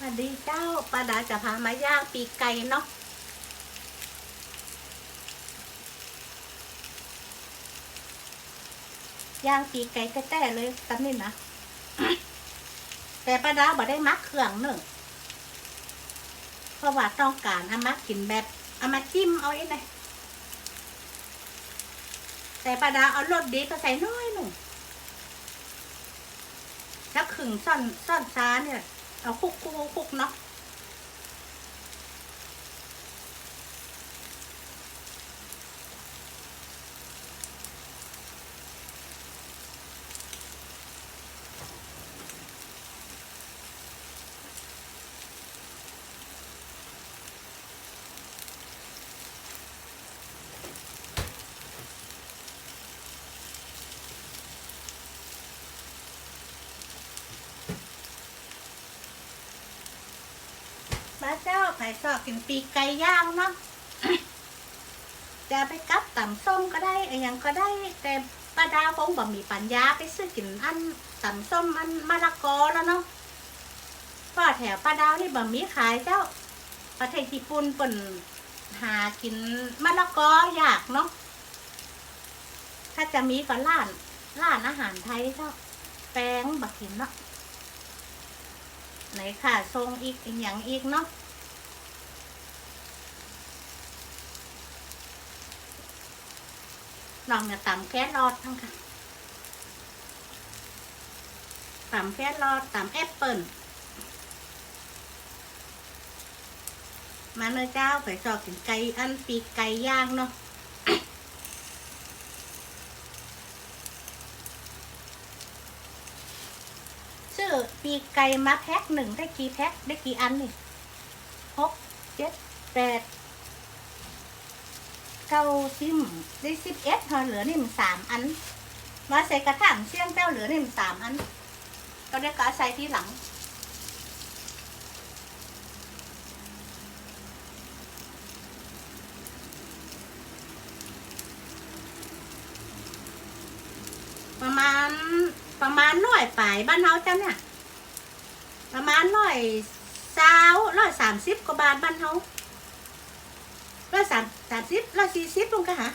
สวัสดีเจ้าป้าดาจะพามาย่างปีกไก่เนาะย่างปีกไก่แต้ๆเลยตอนนี้นะแต่ป้าดาบ่ได้มักเครื่องเนอะเพราะว่าต้องการเอามากินแบบเอามาจิ้มเอาไอ้ไงแต่ป้าดาเอารสดีก็ใส่น้อยหนึ่งแล้วขึงซ่อนซ่อนช้าเนี่ย เอาคุกคุกคุกเนาะ เจ้าไผ่ซอกกินปีกไก่ย่างเนาะจะไปกับต่ำส้มก็ได้ไอ้ยังก็ได้ แต่ป้าดาวคงบ่มีปัญญาไปซื้อกินอันต่ำส้มอันมะละกอแล้วเนาะเพราะแถวป้าดาวนี่บ่มีขายเจ้า ประเทศญี่ปุ่นเปิ่นหากินมะละกอยากเนาะถ้าจะมีก็ร้านร้านอาหารไทยเจ้าแป้งบักกินเนาะไหนค่ะทรงอีกอีกอย่างอีกเนาะ ลองเนี่ยตำแก๊สรอดทั้งค่ะตำแก๊สรอดตำแอปเปิลมาเนื้อเจ้าไปสอบกินไก่อันปีกไก่ย่างเนาะซื้อปีกไก่มาแพ็คหนึ่งได้กี่แพ็คได้กี่อันนี่หกเจ็ดแปด เก้าสิบได้สิบเอ็ดพอเหลือนี่มันสามอัน มาใส่กระถางเสี่ยงเจ้าเหลือนี่มันสามอันก็ได้ก็ใส่ที่หลังประมาณประมาณร้อยปลายบ้านเฮาจ้ะเนี่ย ประมาณร้อยสาวร้อยสามสิบกว่าบาทบ้านเฮา ร้อยสามสามสิบร้อยสี่สิบลงกะฮะ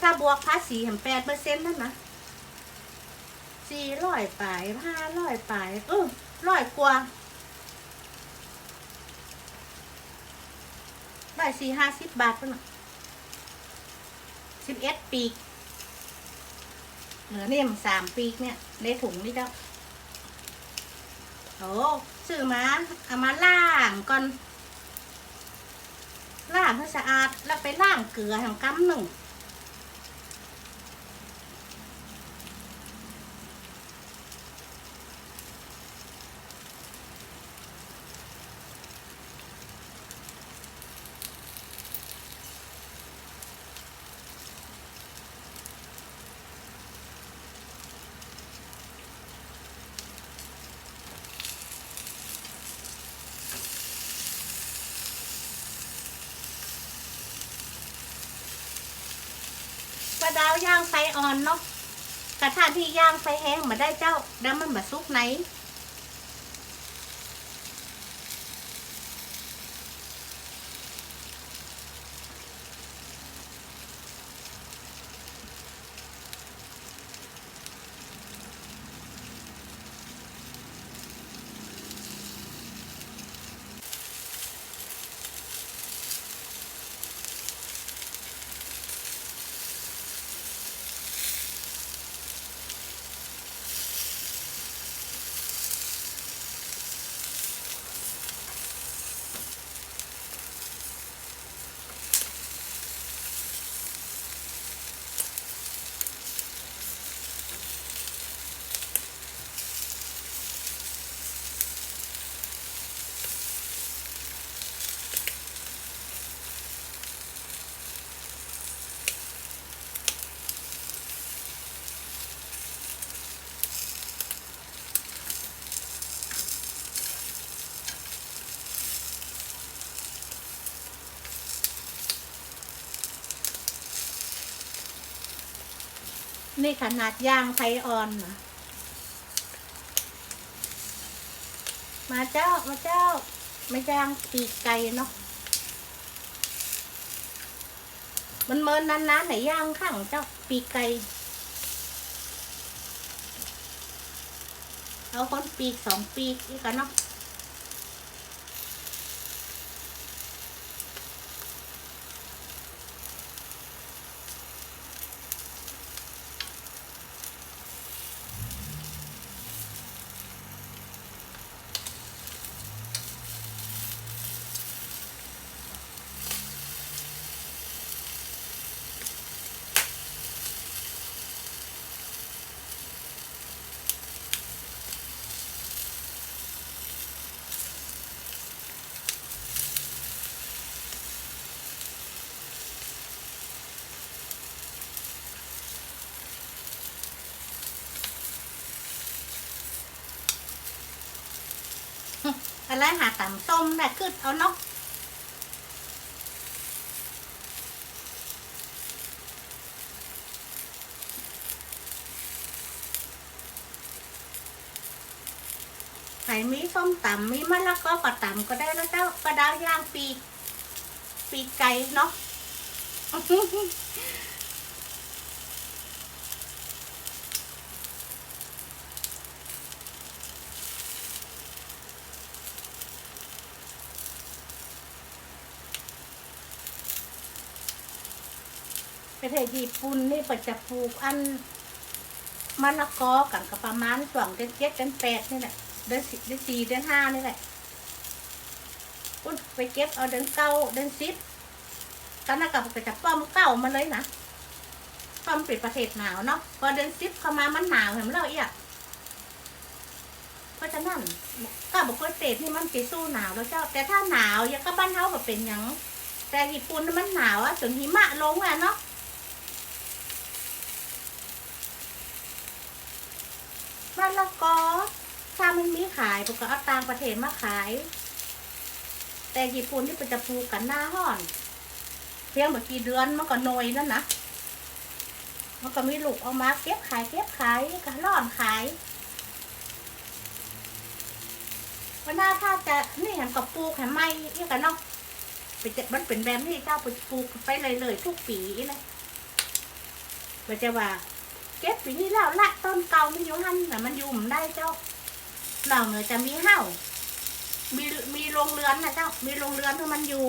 ถ้าบวกภาษีแหมแปดเปอร์เซ็นต์นั่นนะสี่ร้อยปลายห้าร้อยปลายเออร้อยกว่าร้อยสี่ห้าสิบบาทป่ะน่ะสิบเอ็ดปีกเหลือเนี่ยสามปีกเนี่ยในถุงนี่เจ้าโอ้ซื้อมาเอามาล่างก่อน ล้างให้สะอาดแล้วไปล้างเกลือทางกำหนึ่ง ย่างไฟอ่อนเนาะกระทะที่ย่างไฟแห้งมาได้เจ้าแล้วมันมาซุกไหน นี่ขนาดย่างไฟอ่อนนะมาเจ้า มาเจ้าไม่จ้างปีกไก่เนาะ มันเมินนานๆไหนย่างข้างเจ้าปีกไก่ เอาคนปีกสองปีกอีกกันเนาะ อะไรหาต่ำส้มได้ขึ้นเอานาะใส่มีส้มตำมีมะละกอก็ตำก็ได้แล้วเจ้ากระดาวย่างปีปีไก่เนาะ ประเทศญี่ปุ่นนี่ปจะปลูกอันมะละกอกันก็ประมาณสองเดือนเจ็ดเดือนแปดนี่แหละเดือนสี่เดือนสี่เดือนห้านี่แหละคุณไปเก็บเอาเดือนเก้าเดือนสิบตอนนั้นก็ไปจับป้อมเก้ามาเลยนะป้อมเป็นประเทศหนาวเนาะพอเดือนสิบเข้ามามันหนาวเห็นไหมเราเอียเพราะฉะนั้นก็บอกว่าเศษนี่มันไปสู้หนาวแล้วเจ้า แต่ถ้าหนาวอยังก็บ้านเฮาก็เป็นอย่างแต่ญี่ปุ่นมันหนาวอะจนหิมะลงอะเนาะ มะละกอถ้ามันมีขายปกก็เอาต่างประเทศมาขาย แต่ญี่ปุ่นที่เป็นจะปลูกกันหน้าห้อน เพียงแบบกี่เดือนมันก็โนยนั่นนะมันก็มีลูกเอามาเก็บขายเก็บขายก็ร่อนขายวันหน้าถ้าจะนี่เห็นกับปลูกแหมไม่นี่กันเนาะไปเจ็บมันเป็นแบบนี้เจ้าไปปลูกไปเลยเลยทุกปีเลยมันจะว่า เก็บปีนี้แล้วละต้นเก่ามันอยู่หันแต่มันอยู่มันได้เจ้าเราเนือจะมีเห่ามีมีโรงเรือนนะเจ้า มีโรงเรือนที่มันอยู่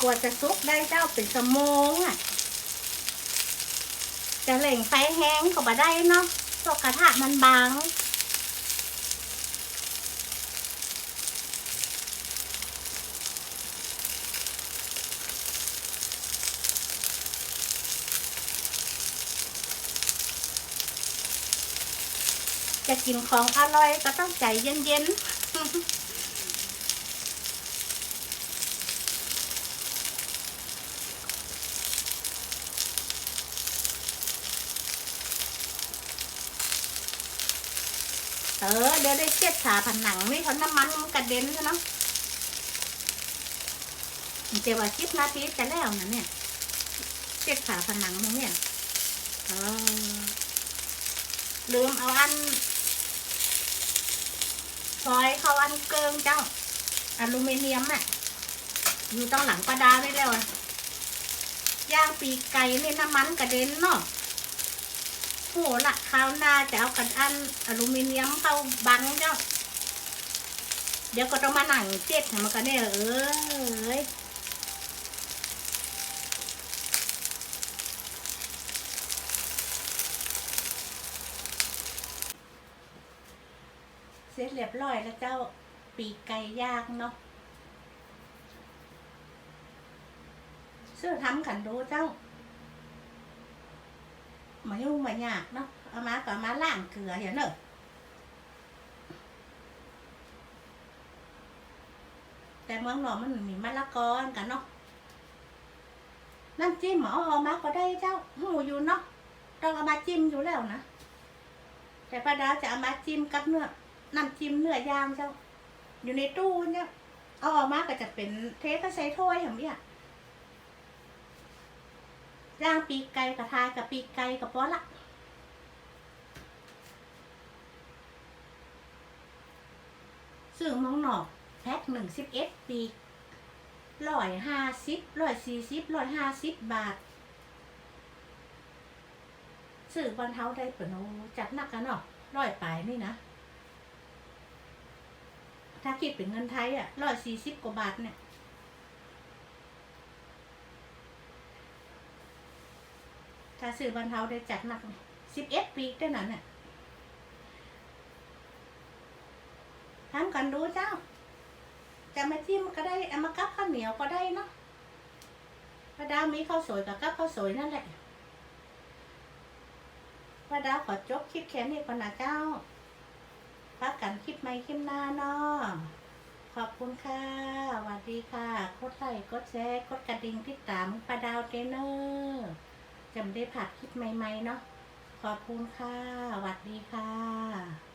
กลัวจะซุกได้เจ้าเป็นสมองอะ จะเหล่งไฟแห้งก็บ่ได้เนาะเพราะกระทะมันบางจะกินของอร่อยก็ต้องใจเย็นๆ อเดี๋ยวได้เช็ดขาผนังนี่เขาน้ำมันมันกระเด็นใช่เนาะเดี๋ยวว่าสิบนาทีจะแล้วนะเนี่ยเช็ดขาผนังตรงเนี่ยเออลืมเอาอันซอยเขาอันเกิงเจ้าอลูมิเนียมอะ อยู่ตรงหลังประดาได้แล้วอะย่างปีกไก่นี่น้ำมันกระเด็นเนาะ โหละคราวหน้าจะเอากันอันอลูมิเนียมเข้าบังเจ้า เดี๋ยวก็ต้องมาหนังเจ็ดมันก็เนี่ยเอ้ยเสร็จเรียบร้อยแล้วเจ้าปีกไก่ย่างเนาะซื้อทำกันดูเจ้า มายุ่งมายากเนาะเอามาก็เอมาล้างเกลืออย่างเนอะแต่เมืองหนอกมันมีมะละกอกันเนาะน้ำจิ้มหมอเอามาก็ได้เจ้าหูอยู่เนาะต้องเอามาจิ้มอยู่แล้วนะแต่ป้าดาวจะเอามาจิ้มกับเนื้อน้ำจิ้มเนื้อย่างเจ้า อยู่ในตู้เนี่ยเอาออกมาก็จะเป็นเทก็ใส่ถ้วยอย่างเนี้ย ย่างปีกไก่กับทายกับปีกไก่กับป้อละซื้อมองหนอกแพ็คหนึ่งสิบเอ็ดปีร้อยห้าสิบร้อยสี่สิบร้อยห้าสิบบาทซื้อบรรเทาได้เปิดโนจัดหนักกันเนาะร้อยปลายนี่นะถ้าคิดเป็นเงินไทยอะร้อยสี่สิบกว่าบาทเนี่ย ถ้าซื้อบรรเทาได้จัดหนักสิบเอ็ดปีกได้นั้นเนี่ยทำกันดูเจ้า จะมาจิ้มก็ได้เอามากับข้าวเหนียวก็ได้เนาะพระดาวมีข้าวสวยกับกับข้าวสวยนั่นแหละพระดาวขอจบคลิปแค่นี้ก่อนนะเจ้าพักกันคลิปไม่คลิปหน้าเนาะขอบคุณค่ะสวัสดีค่ะ กดไลค์กดแชร์กดกระดิ่งติดตามปลาดาวเทรนเนอร์ จำได้ผัดคลิปใหม่ๆเนาะขอบคุณค่ะสวัสดีค่ะ